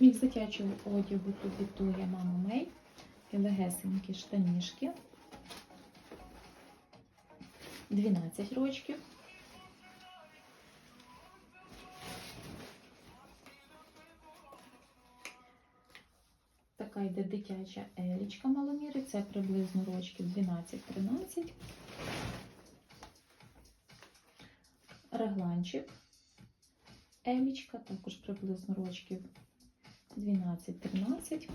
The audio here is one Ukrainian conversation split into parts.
Мікс дитячого одягу тут диктує мама Мей. Легесенькі штанішки. 12 рочків. Така йде дитяча елічка маломіри. Це приблизно рочків 12-13. Регланчик. Елічка, також приблизно рочків 12-13.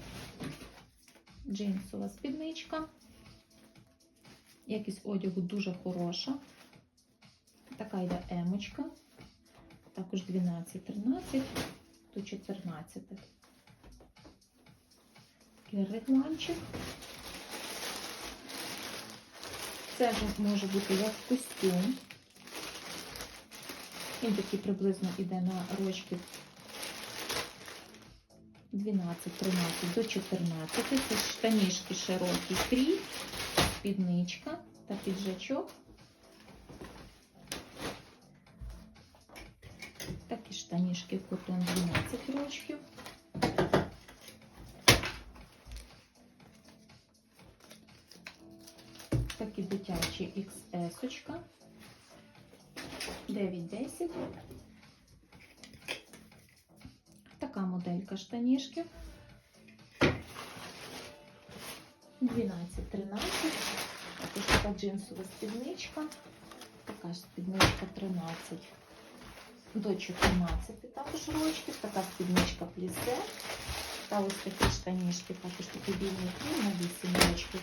Джинсова спідничка. Якість одягу дуже хороша. Така йде емочка. Також 12-13 до 14. Такий. Це ж може бути як костюм. Він такий приблизно йде на рочків 12, 13 до 14. Це штанішки широкий крій, спідничка та піджачок. Такі штанішки котон 12 рочків. Такі дитячі XS. -очка. 9-10. моделька штанішків. 12-13. Також така джинсова спідничка. Така ж спідничка 13 до 14 також рочків. Така спідничка плісе. Та ось такі штанішки, також такі вільні крім на 8 рочків.